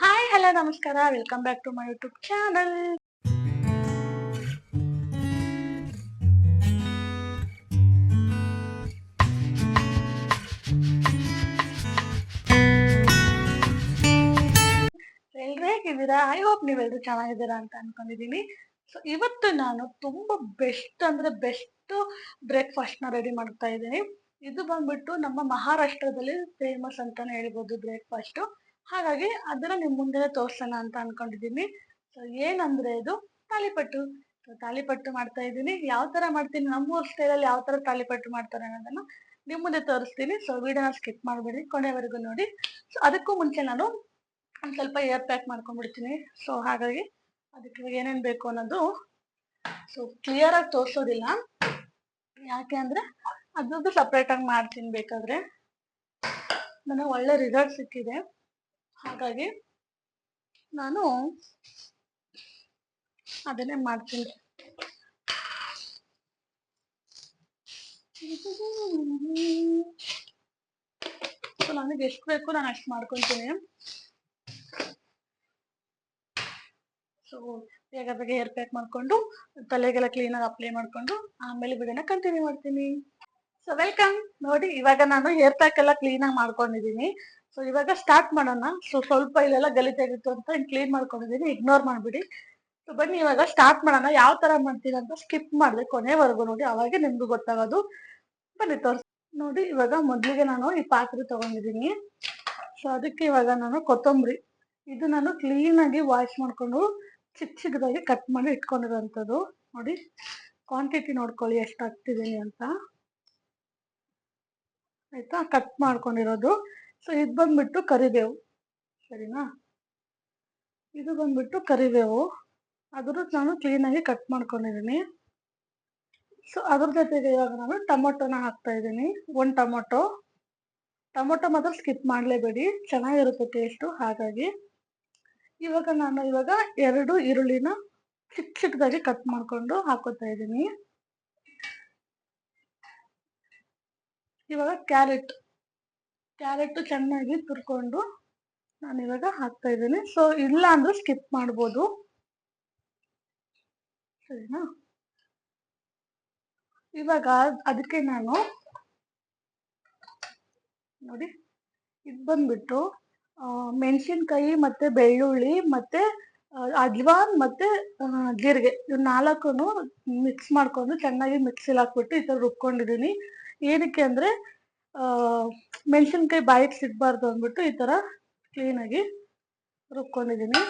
Hi hello ನಮಸ್ಕಾರ welcome back to my YouTube channel ಎಲ್ರು ಹೇಗಿದ್ದೀರಾ? ಐ ಹೋಪ್ ನೀವೆಲ್ಲರೂ ಚೆನ್ನಾಗಿದ್ದೀರಾ ಅಂತ ಅನ್ಕೊಂಡಿದೀನಿ ಸೊ ಇವತ್ತು ನಾನು ತುಂಬಾ ಬೆಸ್ಟ್ ಅಂದ್ರೆ ಬೆಸ್ಟ್ ಬ್ರೇಕ್ಫಾಸ್ಟ್ನ ರೆಡಿ ಮಾಡ್ತಾ ಇದ್ದೀನಿ. ಇದು ಬಂದ್ಬಿಟ್ಟು ನಮ್ಮ ಮಹಾರಾಷ್ಟ್ರದಲ್ಲಿ ಫೇಮಸ್ ಅಂತಾನೆ ಹೇಳ್ಬೋದು ಬ್ರೇಕ್ಫಾಸ್ಟ್ ಹಾಗಾಗಿ ಅದನ್ನ ನಿಮ್ ಮುಂದೆ ತೋರ್ಸೋಣ ಅಂತ ಅನ್ಕೊಂಡಿದೀನಿ. ಸೊ ಏನಂದ್ರೆ ಇದು ತಾಲಿಪಟ್ಟು ತಾಲಿಪಟ್ಟು ಮಾಡ್ತಾ ಇದ್ದೀನಿ. ಯಾವ ತರ ಮಾಡ್ತೀನಿ? ನಮ್ಮೂರ್ ಸ್ಟೈಲಲ್ಲಿ ಯಾವ ತರ ತಾಲಿಪಟ್ಟು ಮಾಡ್ತಾರೆ ಅನ್ನೋದನ್ನ ನಿಮ್ ಮುಂದೆ ತೋರಿಸ್ತೀನಿ. ಸೊ ವಿಡಿಯೋನ ಸ್ಕಿಪ್ ಮಾಡಬೇಡಿ. ಕೊನೆವರೆಗೂ ನೋಡಿ. ಸೊ ಅದಕ್ಕೂ ಮುಂಚೆ ನಾನು ಒಂದ್ ಸ್ವಲ್ಪ ಏರ್ ಪ್ಯಾಕ್ ಮಾಡ್ಕೊಂಡ್ಬಿಡ್ತೀನಿ. ಸೊ ಹಾಗಾಗಿ ಅದಕ್ಕೆ ಏನೇನ್ ಬೇಕು ಅನ್ನೋದು. ಸೊ ಕ್ಲಿಯರ್ ಆಗಿ ತೋರಿಸೋದಿಲ್ಲ. ಯಾಕೆ ಅಂದ್ರೆ ಅದ್ರದ್ದು ಸಪ್ರೇಟ್ ಆಗಿ ಮಾಡ್ತೀನಿ ಬೇಕಾದ್ರೆ. ನನಗೆ ಒಳ್ಳೆ ರಿಸಲ್ಟ್ ಸಿಕ್ಕಿದೆ. ಹಾಗಾಗಿ ನಾನು ಅದನ್ನೇ ಮಾಡ್ತೀನಿ. ಸೊ ನನಗೆ ಎಷ್ಟು ಬೇಕು ನಾನು ಅಷ್ಟು ಮಾಡ್ಕೊತೀನಿ. ಸೊ ಬೇಗ ಬೇಗ ಹೇರ್ ಪ್ಯಾಕ್ ಮಾಡ್ಕೊಂಡು, ತಲೆಗೆಲ್ಲ ಕ್ಲೀನಾಗಿ ಅಪ್ಲೈ ಮಾಡ್ಕೊಂಡು, ಆಮೇಲೆ ವಿಡಿಯೋನ ಕಂಟಿನ್ಯೂ ಮಾಡ್ತೀನಿ. ಸೊ ವೆಲ್ಕಮ್ ನೋಡಿ, ಇವಾಗ ನಾನು ಹೇರ್ ಪ್ಯಾಕ್ ಎಲ್ಲ ಕ್ಲೀನಾಗಿ ಮಾಡ್ಕೊಂಡಿದ್ದೀನಿ. ಸೊ ಇವಾಗ ಸ್ಟಾರ್ಟ್ ಮಾಡೋಣ. ಸೊ ಸ್ವಲ್ಪ ಇಲ್ಲೆಲ್ಲ ಗಲೀಜಾಗಿತ್ತು ಅಂತ ಕ್ಲೀನ್ ಮಾಡ್ಕೊಂಡಿದ್ದೀನಿ ಇಗ್ನೋರ್ ಮಾಡ್ಬಿಡಿ. ಸೊ ಬನ್ನಿ, ಇವಾಗ ಸ್ಟಾರ್ಟ್ ಮಾಡೋಣ. ಯಾವ ತರ ಮಾಡ್ತೀನಿ ಅಂತ ಸ್ಕಿಪ್ ಮಾಡಿದೆ ಕೊನೆವರೆಗೂ ನೋಡಿ. ಅವಾಗೆ ನಿಮ್ಗೂ ಗೊತ್ತಾಗೋದು. ಬನ್ನಿ, ತೋರ್ಸ್ ನೋಡಿ, ಇವಾಗ ಮೊದಲಿಗೆ ನಾನು ಈ ಪಾತ್ರೆ ತಗೊಂಡಿದ್ದೀನಿ. ಸೊ ಅದಕ್ಕೆ ಇವಾಗ ನಾನು ಕೊತ್ತಂಬರಿ. ಇದು ನಾನು ಕ್ಲೀನಾಗಿ ವಾಶ್ ಮಾಡ್ಕೊಂಡು ಚಿಕ್ಕ ಚಿಕ್ಕದಾಗಿ ಕಟ್ ಮಾಡಿ ಇಟ್ಕೊಂಡಿರೋಂಥದ್ದು. ನೋಡಿ ಕ್ವಾಂಟಿಟಿ ನೋಡ್ಕೊಳ್ಳಿ ಎಷ್ಟು ಹಾಕ್ತಿದ್ದೀನಿ ಅಂತ. ಆಯಿತಾ? ಕಟ್ ಮಾಡ್ಕೊಂಡಿರೋದು. ಸೊ ಇದು ಬಂದ್ಬಿಟ್ಟು ಕರಿಬೇವು. ಸರಿನಾ? ಇದು ಬಂದ್ಬಿಟ್ಟು ಕರಿಬೇವು. ಅದ್ರ ನಾನು ಕ್ಲೀನಾಗಿ ಕಟ್ ಮಾಡ್ಕೊಂಡಿದ್ದೀನಿ ಸೊ ಅದ್ರ ಜೊತೆಗೆ ಇವಾಗ ನಾನು ಟೊಮೊಟೊನ ಹಾಕ್ತಾ ಇದ್ದೀನಿ ಒಂದು ಟೊಮೊಟೊ. ಟೊಮೊಟೊ ಮಾತ್ರ ಸ್ಕಿಪ್ ಮಾಡಲೇಬೇಡಿ. ಚೆನ್ನಾಗಿರುತ್ತೆ ಟೇಸ್ಟು ಹಾಗಾಗಿ. ಇವಾಗ ನಾನು ಇವಾಗ ಎರಡು ಈರುಳ್ಳಿನ ಚಿಕ್ಕ ಚಿಕ್ಕದಾಗಿ ಕಟ್ ಮಾಡ್ಕೊಂಡು ಹಾಕೋತಾ ಇದ್ದೀನಿ ಇವಾಗ ಕ್ಯಾರೆಟ್. ಕ್ಯಾರೆಟ್ ಚೆನ್ನಾಗಿ ತುರ್ಕೊಂಡು ನಾನು ಇವಾಗ ಹಾಕ್ತಾ ಇದ್ದೀನಿ. ಸೊ ಇಲ್ಲ ಅಂದ್ರೆ ಸ್ಕಿಪ್ ಮಾಡ್ಬೋದು. ಸರಿನಾ? ಇವಾಗ ಅದಕ್ಕೆ ನಾನು ನೋಡಿ, ಇದು ಬಂದ್ಬಿಟ್ಟು ಮೆಣಸಿನ್ಕಾಯಿ ಮತ್ತೆ ಬೆಳ್ಳುಳ್ಳಿ ಮತ್ತೆ ಅಜ್ವಾನ್ ಮತ್ತೆ ಜೀರಿಗೆ ಇವ್ ನಾಲ್ಕು ಮಿಕ್ಸ್ ಮಾಡ್ಕೊಂಡು ಚೆನ್ನಾಗಿ ಮಿಕ್ಸಿಲ್ ಹಾಕ್ಬಿಟ್ಟು ಈ ಥರ ರುಬ್ಕೊಂಡಿದ್ದೀನಿ. ಏನಕ್ಕೆ ಅಂದ್ರೆ ಮೆಣಸಿನ್ಕಾಯಿ ಬಾಯಿಗೆ ಸಿಗ್ಬಾರ್ದು ಅಂದ್ಬಿಟ್ಟು ಈ ಥರ ಕ್ಲೀನಾಗಿ ರುಬ್ಕೊಂಡಿದ್ದೀನಿ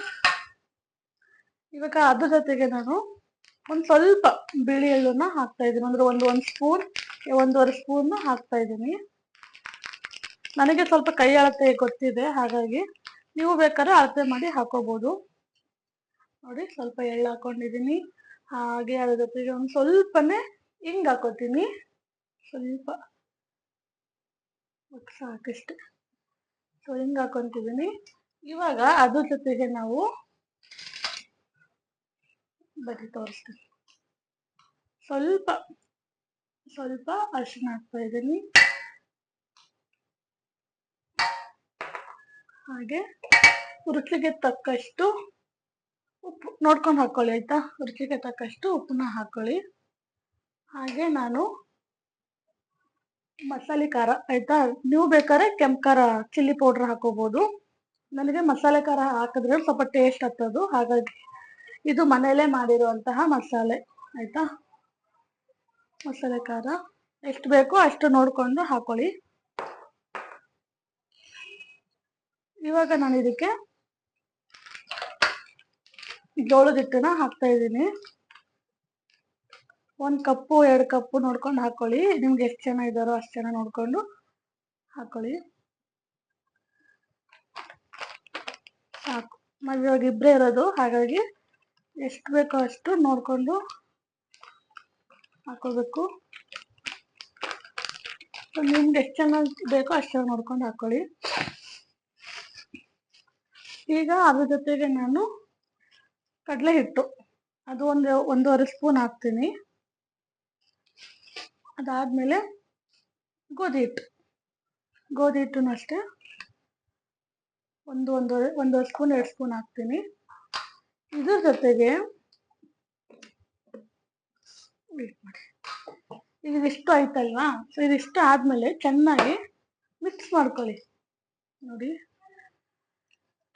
ಇವಾಗ ಅದ್ರ ಜೊತೆಗೆ ನಾನು ಒಂದು ಸ್ವಲ್ಪ ಬಿಳಿ ಎಳ್ಳನ್ನ ಹಾಕ್ತಾ ಇದ್ದೀನಿ ಅಂದ್ರೆ ಒಂದು ಒಂದು ಸ್ಪೂನ್, ಒಂದೂವರೆ ಸ್ಪೂನ್ ಹಾಕ್ತಾ ಇದ್ದೀನಿ ನನಗೆ ಸ್ವಲ್ಪ ಕೈ ಅಳತೆ ಗೊತ್ತಿದೆ, ಹಾಗಾಗಿ ನೀವು ಬೇಕಾದ್ರೆ ಅಳತೆ ಮಾಡಿ ಹಾಕೋಬಹುದು ನೋಡಿ, ಸ್ವಲ್ಪ ಎಳ್ಳು ಹಾಕೊಂಡಿದ್ದೀನಿ ಹಾಗೆ ಅದ್ರ ಜೊತೆಗೆ ಒಂದು ಸ್ವಲ್ಪನೇ ಹಿಂಗ್ ಹಾಕೋತೀನಿ. ಸ್ವಲ್ಪ ಸಾಕಷ್ಟೆ. ಸೊ ಹಿಂಗ್ ಇವಾಗ ಅದ್ರ ಜೊತೆಗೆ ನಾವು ಬರೀ ತೋರಿಸ್ತೀನಿ. ಸ್ವಲ್ಪ ಸ್ವಲ್ಪ ಅರಿಶಿನ ಹಾಕ್ತಾ ಇದ್ದೀನಿ ಹಾಗೆ ರುಚಿಗೆ ತಕ್ಕಷ್ಟು ಉಪ್ಪು ನೋಡ್ಕೊಂಡು ಹಾಕೊಳ್ಳಿ, ಆಯ್ತಾ? ರುಚಿಗೆ ತಕ್ಕಷ್ಟು ಉಪ್ಪನ್ನ ಹಾಕೊಳ್ಳಿ. ಹಾಗೆ ನಾನು ಮಸಾಲೆ ಖಾರ, ಆಯ್ತಾ? ನೀವು ಬೇಕಾದ್ರೆ ಕೆಂಪು ಖಾರ, ಚಿಲ್ಲಿ ಪೌಡರ್ ಹಾಕೋಬಹುದು ನನಗೆ ಮಸಾಲೆ ಖಾರ ಹಾಕಿದ್ರೆ ಸ್ವಲ್ಪ ಟೇಸ್ಟ್ ಹತ್ತದು ಹಾಗಾಗಿ ಇದು ಮನೆಯಲ್ಲೇ ಮಾಡಿರುವಂತಹ ಮಸಾಲೆ. ಆಯ್ತಾ? ಮಸಾಲೆ ಖಾರ. ಎಷ್ಟು ಬೇಕೋ ಅಷ್ಟು ನೋಡ್ಕೊಂಡು ಹಾಕೊಳ್ಳಿ. ಇವಾಗ ನಾನು ಇದಕ್ಕೆ ಜೋಳದ ಹಿಟ್ಟನ್ನ ಹಾಕ್ತಾ ಇದ್ದೀನಿ. ಒಂದ್ ಕಪ್ಪು, ಎರಡು ಕಪ್ಪು ನೋಡ್ಕೊಂಡು ಹಾಕೊಳ್ಳಿ. ನಿಮ್ಗೆ ಎಷ್ಟು ಜನ ಇದ್ದಾರೋ ಅಷ್ಟು ಜನ ನೋಡ್ಕೊಂಡು ಹಾಕೊಳ್ಳಿ. ಸಾಕು. ನಾವು ಇವಾಗ ಇಬ್ಬರೇ ಇರೋದು. ಹಾಗಾಗಿ ಎಷ್ಟು ಬೇಕೋ ಅಷ್ಟು ನೋಡಿಕೊಂಡು ಹಾಕೋಬೇಕು. ನಿಮ್ಗೆ ಎಷ್ಟು ಚೆನ್ನಾಗಿ ಬೇಕೋ ಅಷ್ಟು ನೋಡ್ಕೊಂಡು ಹಾಕೊಳ್ಳಿ. ಈಗ ಅದ್ರ ಜೊತೆಗೆ ನಾನು ಕಡಲೆ ಹಿಟ್ಟು ಅದು ಒಂದು, ಒಂದೂವರೆ ಸ್ಪೂನ್ ಹಾಕ್ತೀನಿ. ಅದಾದ್ಮೇಲೆ ಗೋಧಿ ಹಿಟ್ಟು. ಗೋಧಿ ಹಿಟ್ಟನ್ನು ಅಷ್ಟೇ ಒಂದು ಒಂದು ಒಂದೂವರೆ ಸ್ಪೂನ್, ಎರಡು ಸ್ಪೂನ್ ಹಾಕ್ತೀನಿ. ಇದ್ರ ಜೊತೆಗೆ ವೇಟ್ ಮಾಡಿ. ಈಗ ಇದಿಷ್ಟು ಆಯ್ತಲ್ವಾ? ಸೊ ಇದಿಷ್ಟು ಆದ್ಮೇಲೆ ಚೆನ್ನಾಗಿ ಮಿಕ್ಸ್ ಮಾಡ್ಕೊಳ್ಳಿ. ನೋಡಿ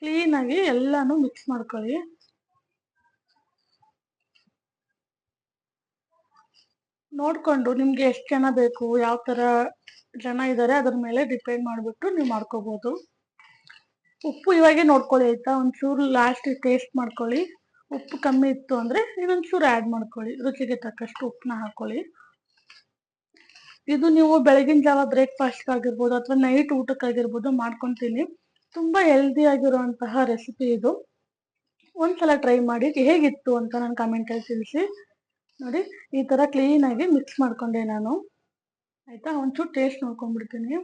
ಕ್ಲೀನಾಗಿ ಎಲ್ಲಾನು ಮಿಕ್ಸ್ ಮಾಡ್ಕೊಳ್ಳಿ. ನೋಡ್ಕೊಂಡು ನಿಮ್ಗೆ ಎಷ್ಟು ಜನ ಬೇಕು, ಯಾವ ತರ ಜನ ಇದ್ದಾರೆ ಅದ್ರ ಮೇಲೆ ಡಿಪೆಂಡ್ ಮಾಡಿಬಿಟ್ಟು ನೀವು ಮಾಡ್ಕೋಬಹುದು ಉಪ್ಪು ಇವಾಗೆ ನೋಡ್ಕೊಳ್ಳಿ ಆಯ್ತಾ? ಒಂಚೂರು ಲಾಸ್ಟ್ ಟೇಸ್ಟ್ ಮಾಡ್ಕೊಳ್ಳಿ. ಉಪ್ಪು ಕಮ್ಮಿ ಇತ್ತು ಅಂದ್ರೆ ಇನ್ನೊಂಚೂರು ಆ್ಯಡ್ ಮಾಡ್ಕೊಳ್ಳಿ. ರುಚಿಗೆ ತಕ್ಕಷ್ಟು ಉಪ್ಪನ್ನ ಹಾಕೊಳ್ಳಿ. ಇದು ನೀವು ಬೆಳಗಿನ ಜಾವ ಬ್ರೇಕ್ಫಾಸ್ಟ್ ಆಗಿರ್ಬೋದು ಅಥವಾ ನೈಟ್ ಊಟಕ್ಕಾಗಿರ್ಬೋದು ಮಾಡ್ಕೊಂತೀನಿ. ತುಂಬಾ ಹೆಲ್ದಿ ಆಗಿರುವಂತಹ ರೆಸಿಪಿ ಇದು. ಒಂದ್ಸಲ ಟ್ರೈ ಮಾಡಿ, ಹೇಗಿತ್ತು ಅಂತ ನಾನು ಕಮೆಂಟಲ್ಲಿ ತಿಳಿಸಿ. ನೋಡಿ, ಈ ತರ ಕ್ಲೀನ್ ಆಗಿ ಮಿಕ್ಸ್ ಮಾಡ್ಕೊಂಡೆ ನಾನು. ಆಯ್ತಾ? ಒಂಚೂರು ಟೇಸ್ಟ್ ನೋಡ್ಕೊಂಡ್ಬಿಡ್ತೀನಿ.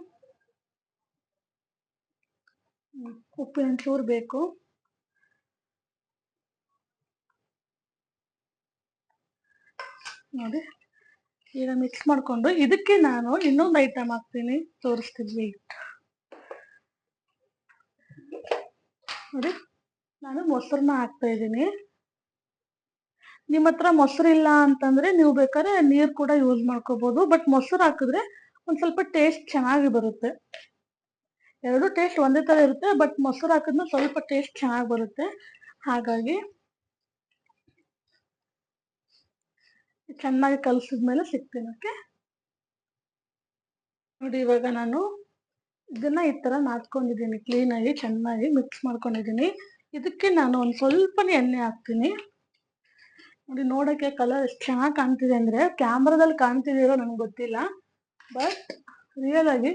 ಉಪ್ಪಿನ ಒಂಚೂರು ಬೇಕು. ನೋಡಿ, ಈಗ ಮಿಕ್ಸ್ ಮಾಡ್ಕೊಂಡು ಇದಕ್ಕೆ ನಾನು ಇನ್ನೊಂದು ಐಟಮ್ ಹಾಕ್ತೀನಿ. ತೋರಿಸ್ತಿದ್ವಿ. ನೋಡಿ, ನಾನು ಮೊಸರನ್ನ ಹಾಕ್ತಾ ಇದ್ದೀನಿ. ನಿಮ್ಮ ಹತ್ರ ಮೊಸರು ಇಲ್ಲ ಅಂತಂದ್ರೆ ನೀವು ಬೇಕಾದ್ರೆ ನೀರ್ ಕೂಡ ಯೂಸ್ ಮಾಡ್ಕೋಬಹುದು ಬಟ್ ಮೊಸರು ಹಾಕಿದ್ರೆ ಒಂದ್ ಸ್ವಲ್ಪ ಟೇಸ್ಟ್ ಚೆನ್ನಾಗಿ ಬರುತ್ತೆ. ಎರಡು ಟೇಸ್ಟ್ ಒಂದೇ ತರ ಇರುತ್ತೆ ಬಟ್ ಮೊಸರು ಹಾಕಿದ್ನ ಸ್ವಲ್ಪ ಟೇಸ್ಟ್ ಚೆನ್ನಾಗಿ ಬರುತ್ತೆ. ಹಾಗಾಗಿ ಚೆನ್ನಾಗಿ ಕಲಸಿದ್ಮೇಲೆ ಸಿಗ್ತೀನಿ ಓಕೆ ನೋಡಿ, ಇವಾಗ ನಾನು ಇದನ್ನ ಈ ತರ ನಾದ್ಕೊಂಡಿದ್ದೀನಿ. ಕ್ಲೀನಾಗಿ ಚೆನ್ನಾಗಿ ಮಿಕ್ಸ್ ಮಾಡ್ಕೊಂಡಿದ್ದೀನಿ. ಇದಕ್ಕೆ ನಾನು ಒಂದ್ ಸ್ವಲ್ಪನೇ ಎಣ್ಣೆ ಹಾಕ್ತೀನಿ. ನೋಡಿ ನೋಡಕ್ಕೆ ಕಲರ್ ಎಷ್ಟು ಚೆನ್ನಾಗಿ ಕಾಣ್ತಿದೆ ಅಂದ್ರೆ ಕ್ಯಾಮ್ರಾದಲ್ಲಿ ಕಾಣ್ತಿದಿರೋ ನನಗೆ ಗೊತ್ತಿಲ್ಲ ಬಟ್ ರಿಯಲ್ ಆಗಿ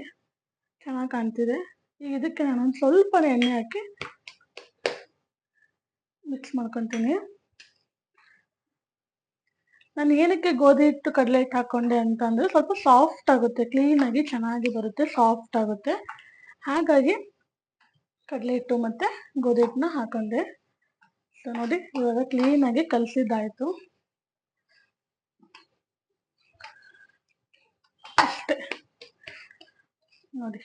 ಚೆನ್ನಾಗಿ ಕಾಣ್ತಿದೆ. ಈಗ ಇದಕ್ಕೆ ನಾನು ಸ್ವಲ್ಪ ಎಣ್ಣೆ ಹಾಕಿ ಮಿಕ್ಸ್ ಮಾಡ್ಕೊತೀನಿ. ನಾನು ಏನಕ್ಕೆ ಗೋಧಿ ಹಿಟ್ಟು, ಕಡಲೆ ಹಿಟ್ಟು ಹಾಕೊಂಡೆ ಅಂತಂದ್ರೆ ಸ್ವಲ್ಪ ಸಾಫ್ಟ್ ಆಗುತ್ತೆ ಕ್ಲೀನಾಗಿ ಚೆನ್ನಾಗಿ ಬರುತ್ತೆ ಸಾಫ್ಟ್ ಆಗುತ್ತೆ. ಹಾಗಾಗಿ ಕಡಲೆ ಹಿಟ್ಟು ಮತ್ತೆ ಗೋಧಿ ಹಿಟ್ಟನ್ನ ಹಾಕೊಂಡೆ. ಸೊ ನೋಡಿ, ಇವಾಗ ಕ್ಲೀನ್ ಆಗಿ ಕಲಸಿದ್ದಾಯ್ತು. ಅಷ್ಟೇ. ನೋಡಿ.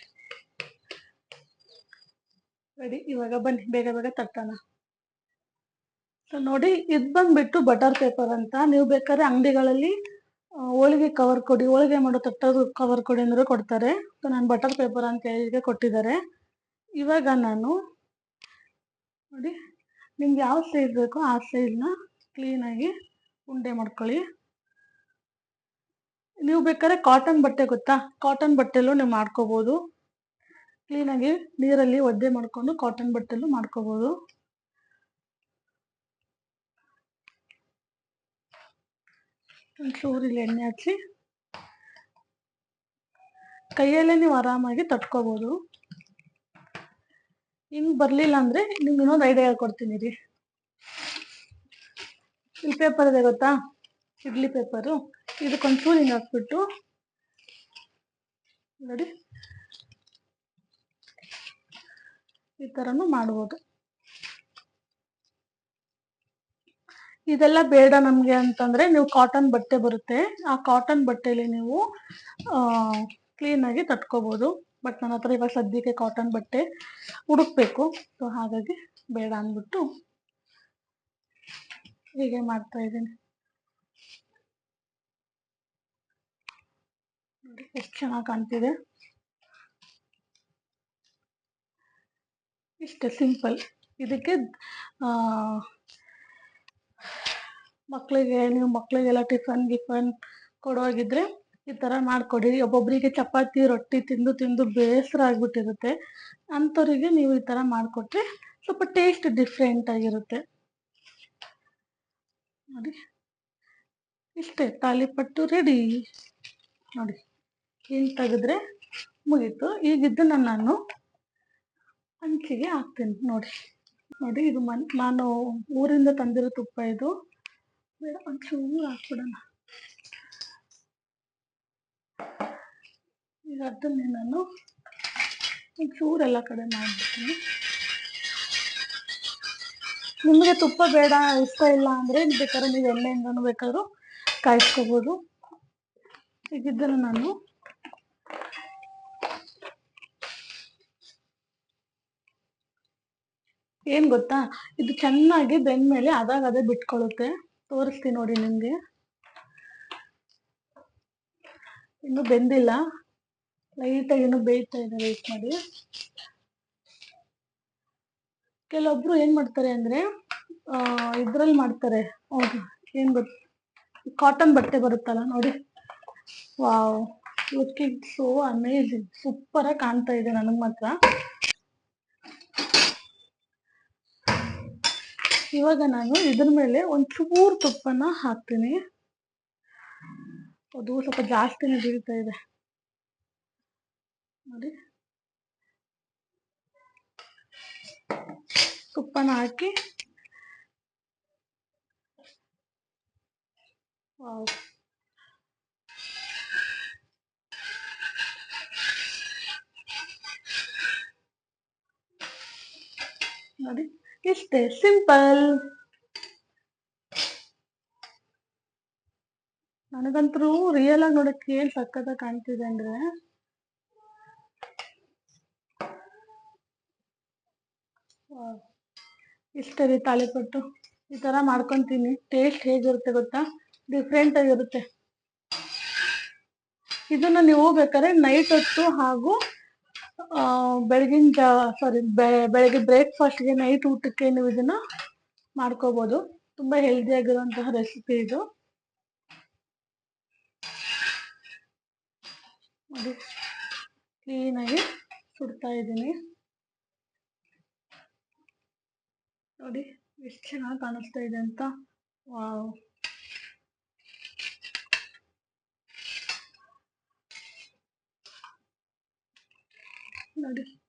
ರೆಡಿ, ಇವಾಗ ಬನ್ನಿ, ಬೇಗ ಬೇಗ ತಟ್ಟೋಣ ಸೊ ನೋಡಿ, ಇದು ಬಂದ್ಬಿಟ್ಟು ಬಟರ್ ಪೇಪರ್ ಅಂತ. ನೀವು ಬೇಕಾದ್ರೆ ಅಂಗಡಿಗಳಲ್ಲಿ ಹೋಳಿಗೆ ಕವರ್ ಕೊಡಿ, ಹೋಳಿಗೆ ಮಾಡೋ ತಟ್ಟೋದು ಕವರ್ ಕೊಡಿ ಅಂದ್ರೆ ಕೊಡ್ತಾರೆ. ಸೊ ನಾನು ಬಟರ್ ಪೇಪರ್ ಅಂತ ಹೇಳಿ ಕೊಟ್ಟಿದ್ದಾರೆ. ಇವಾಗ ನಾನು, ನೋಡಿ ನಿಮ್ಗೆ ಯಾವ ಸೈಡ್ ಬೇಕೋ ಆ ಸೈಜ್ನ ಕ್ಲೀನಾಗಿ ಉಂಡೆ ಮಾಡ್ಕೊಳ್ಳಿ. ನೀವು ಬೇಕಾದ್ರೆ ಕಾಟನ್ ಬಟ್ಟೆ ಗೊತ್ತಾ? ಕಾಟನ್ ಬಟ್ಟೆಲ್ಲೂ ನೀವು ಮಾಡ್ಕೋಬೋದು. ಕ್ಲೀನಾಗಿ ನೀರಲ್ಲಿ ಒದ್ದೆ ಮಾಡ್ಕೊಂಡು ಕಾಟನ್ ಬಟ್ಟೆಲ್ಲೂ ಮಾಡ್ಕೋಬೋದು. ಇಲ್ಲಿ ಎಣ್ಣೆ ಹಚ್ಚಿ ಕೈಯಲ್ಲೇ ನೀವು ಆರಾಮಾಗಿ ತಟ್ಕೋಬೋದು. ಹಿಂಗ್ ಬರ್ಲಿಲ್ಲ ಅಂದ್ರೆ ನಿಮ್ಗೆ ಇನ್ನೊಂದು ಐಡಿಯಾ ಹೇಳ್ಕೊಡ್ತೀನಿ ರೀ. ಇಲ್ಲಿ ಪೇಪರ್ ಇದೆ ಗೊತ್ತಾ? ಇಡ್ಲಿ ಪೇಪರು ಇದಕ್ಕೊಂಚೂರು ಹಿಂಗೆ ಹಾಕ್ಬಿಟ್ಟು ನೋಡಿ. ಈ ಥರನೂ ಮಾಡ್ಬೋದು. ಇದೆಲ್ಲ ಬೇಡ ನಮಗೆ ಅಂತಂದ್ರೆ ನೀವು ಕಾಟನ್ ಬಟ್ಟೆ ಬರುತ್ತೆ. ಆ ಕಾಟನ್ ಬಟ್ಟೆಲಿ ನೀವು ಕ್ಲೀನಾಗಿ ತಟ್ಕೋಬೋದು. ಬಟ್ ನನ್ನ ಹತ್ರ ಇವಾಗ ಸದ್ಯಕ್ಕೆ ಕಾಟನ್ ಬಟ್ಟೆ ಹುಡುಕ್ಬೇಕು ಸೊ ಹಾಗಾಗಿ ಬೇಡ ಅಂದ್ಬಿಟ್ಟು ಹೀಗೆ ಮಾಡ್ತಾ ಇದ್ದೀನಿ. ನೋಡಿ, ಎಷ್ಟು ಚೆನ್ನಾಗಿ ಕಾಣ್ತಿದೆ. ಇಷ್ಟೇ ಸಿಂಪಲ್ ಇದಕ್ಕೆ ಮಕ್ಕಳಿಗೆ ನೀವು ಮಕ್ಕಳಿಗೆಲ್ಲ ಟಿಫನ್ ಗಿಫನ್ ಕೊಡೋಗಿದ್ರೆ ಈ ಥರ ಮಾಡಿಕೊಡಿ. ಒಬ್ಬೊಬ್ಬರಿಗೆ ಚಪಾತಿ, ರೊಟ್ಟಿ ತಿಂದು ತಿಂದು ಬೇಸರ ಆಗಿಬಿಟ್ಟಿರುತ್ತೆ. ಅಂಥವ್ರಿಗೆ ನೀವು ಈ ಥರ ಮಾಡಿಕೊಟ್ರೆ ಸ್ವಲ್ಪ ಟೇಸ್ಟ್ ಡಿಫ್ರೆಂಟ್ ಆಗಿರುತ್ತೆ. ನೋಡಿ. ಇಷ್ಟೇ ತಾಲಿಪಟ್ಟು ರೆಡಿ ನೋಡಿ ಹಿಂಗೆ ತೆಗೆದ್ರೆ ಮುಗೀತು. ಈಗಿದ್ದು ಇದನ್ನ ನಾನು ಹಂಚಿಗೆ ಹಾಕ್ತೀನಿ. ನೋಡಿ ನೋಡಿ, ಇದು ಮನ್, ನಾನು ಊರಿಂದ ತಂದಿರೋ ತುಪ್ಪ ಇದು. ಬೇಡ, ಒಂಚೂರು ಹಾಕ್ಬಿಡೋಣ. ಈಗ ಅದನ್ನೇ ನಾನು ಚೂರೆಲ್ಲ ಕಡೆ ಮಾಡ್ಬಿಡ್ತೀನಿ. ನಿಮಗೆ ತುಪ್ಪ ಬೇಡ, ಇಷ್ಟ ಇಲ್ಲ ಅಂದ್ರೆ ಬೇಕಾದ್ರೆ ನೀವು ಎಣ್ಣೆಯಿಂದನೂ ಬೇಕಾದ್ರೂ ಕಾಯಿಸ್ಕೋಬೋದು. ಇದನ್ನು ನಾನು ಏನು ಗೊತ್ತಾ? ಇದು ಚೆನ್ನಾಗಿ ಬೆಂದ್ಮೇಲೆ ಅದಾಗ ಅದೇ ಬಿಟ್ಕೊಳ್ಳುತ್ತೆ. ತೋರಿಸ್ತೀನಿ ನೋಡಿ ನಿಮಗೆ. ಇನ್ನು ಬೆಂದಿಲ್ಲ. ಲೈಟಾಗಿ ಏನೋ ಬೇಯ್ತಾ ಇದೆ ವೇಟ್ ಮಾಡಿ. ಕೆಲವೊಬ್ರು ಏನ್ ಮಾಡ್ತಾರೆ ಅಂದ್ರೆ ಇದ್ರಲ್ಲಿ ಮಾಡ್ತಾರೆ. ಹೌದು, ಏನ್ ಗೊತ್ತು ಕಾಟನ್ ಬಟ್ಟೆ ಬರುತ್ತಲ್ಲ, ನೋಡಿ. Wow looking so amazing super ಆಗಿ ಕಾಣ್ತಾ ಇದೆ ನನಗ್ ಮಾತ್ರ. ಇವಾಗ ನಾನು ಇದ್ರ ಮೇಲೆ ಒಂಚೂರು ತುಪ್ಪನ ಹಾಕ್ತೀನಿ. ಅದು ಸ್ವಲ್ಪ ಜಾಸ್ತಿನೇ ಬೀಳ್ತಾ ಇದೆ. ತುಪ್ಪನ ಹಾಕಿ. ವಾವ್. ನೋಡಿ ಇಷ್ಟೇ ಸಿಂಪಲ್. ನನಗಂತೂ ರಿಯಲ್ ಆಗಿ ನೋಡಕ್ಕೆ ಏನ್ ಸಕ್ಕತ್ತಾಗಿ ಕಾಣ್ತಿದೆ ಅಂದ್ರೆ ವಾವ್. ಇಷ್ಟೇ ರೀ ತಾಲಿಪಟ್ಟು ಈ ಥರ ಮಾಡ್ಕೊತೀನಿ. ಟೇಸ್ಟ್ ಹೇಗಿರುತ್ತೆ ಗೊತ್ತಾ? ಡಿಫ್ರೆಂಟ್ ಆಗಿರುತ್ತೆ. ಇದನ್ನು ನೀವು ಬೇಕಾದ್ರೆ ನೈಟ್ ಹೊತ್ತು ಹಾಗೂ ಬೆಳಗಿನ ಜಾವ ಸಾರಿ ಬೆಳಗ್ಗೆ ಬ್ರೇಕ್ಫಾಸ್ಟ್ಗೆ ನೈಟ್ ಊಟಕ್ಕೆ ನೀವು ಇದನ್ನು ಮಾಡ್ಕೋಬೋದು. ತುಂಬ ಹೆಲ್ದಿ ಆಗಿರುವಂತಹ ರೆಸಿಪಿ ಇದು. ಕ್ಲೀನಾಗಿ ಸುಡ್ತಾ ಇದ್ದೀನಿ. ನೋಡಿ, ಎಷ್ಟು ಚೆನ್ನಾಗಿ ಕಾಣಿಸ್ತಾ ಇದೆ ಅಂತ. ವಾವ್. ನೋಡಿ,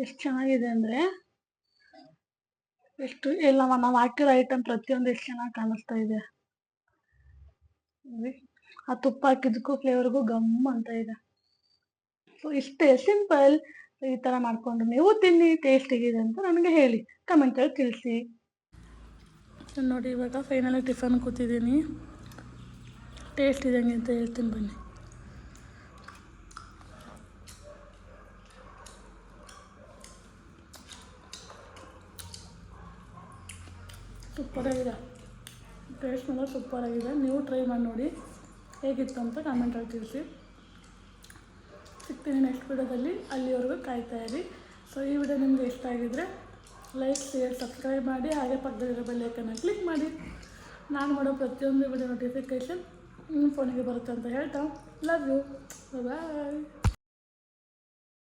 ಎಷ್ಟು ಚೆನ್ನಾಗಿದೆ ಅಂದ್ರೆ, ಎಷ್ಟು, ಎಲ್ಲ ನಾವು ಹಾಕಿರೋ ಐಟಮ್ ಪ್ರತಿಯೊಂದು ಎಷ್ಟು ಚೆನ್ನಾಗಿ ಕಾಣಿಸ್ತಾ ಇದೆ. ನೋಡಿ, ಆ ತುಪ್ಪ ಹಾಕಿದ್ದಕ್ಕೂ ಫ್ಲೇವರ್ಗೂ ಗಮ್ ಅಂತ ಇದೆ. ಸೊ ಇಷ್ಟೇ ಸಿಂಪಲ್ ಈ ತರ ಮಾಡ್ಕೊಂಡು ನೀವು ತಿನ್ನಿ ಟೇಸ್ಟ್ ಹೇಗಿದೆ ಅಂತ ನನಗೆ ಹೇಳಿ. ಕಮೆಂಟಲ್ಲಿ ತಿಳಿಸಿ. ನೋಡಿ, ಇವಾಗ ಫೈನಲಿ ಟಿಫನ್ ಕೂತಿದ್ದೀನಿ. ಟೇಸ್ಟ್ ಇದಂಗೆ ಅಂತ ಹೇಳ್ತೀನಿ ಬನ್ನಿ. ಸೂಪರಾಗಿದೆ. ಟೇಸ್ಟ್ ಮಾತ್ರ ಸೂಪರಾಗಿದೆ. ನೀವು ಟ್ರೈ ಮಾಡಿ ನೋಡಿ ಹೇಗಿತ್ತು ಅಂತ ಕಮೆಂಟಲ್ಲಿ ತಿಳಿಸಿ. ಸಿಗ್ತೀನಿ ನೆಕ್ಸ್ಟ್ ವಿಡಿಯೋದಲ್ಲಿ ಅಲ್ಲಿವರೆಗೂ ಕಾಯ್ತಾ ಇರಿ. ಸೊ ಈ ವಿಡಿಯೋ ನಿಮಗೆ ಇಷ್ಟ ಆಗಿದ್ರೆ ಲೈಕ್ ಶೇರ್ ಸಬ್ಸ್ಕ್ರೈಬ್ ಮಾಡಿ, ಹಾಗೆ ಪಕ್ಕದಲ್ಲಿರೋ ಬೆಲ್ಲೈಕನ್ನ ಕ್ಲಿಕ್ ಮಾಡಿ. ನಾನು ಮಾಡೋ ಪ್ರತಿಯೊಂದು ವಿಡಿಯೋ ನೋಟಿಫಿಕೇಷನ್ ನಿಮ್ಮ ಫೋನಿಗೆ ಬರುತ್ತೆ ಅಂತ ಹೇಳ್ತಾ. Love you bye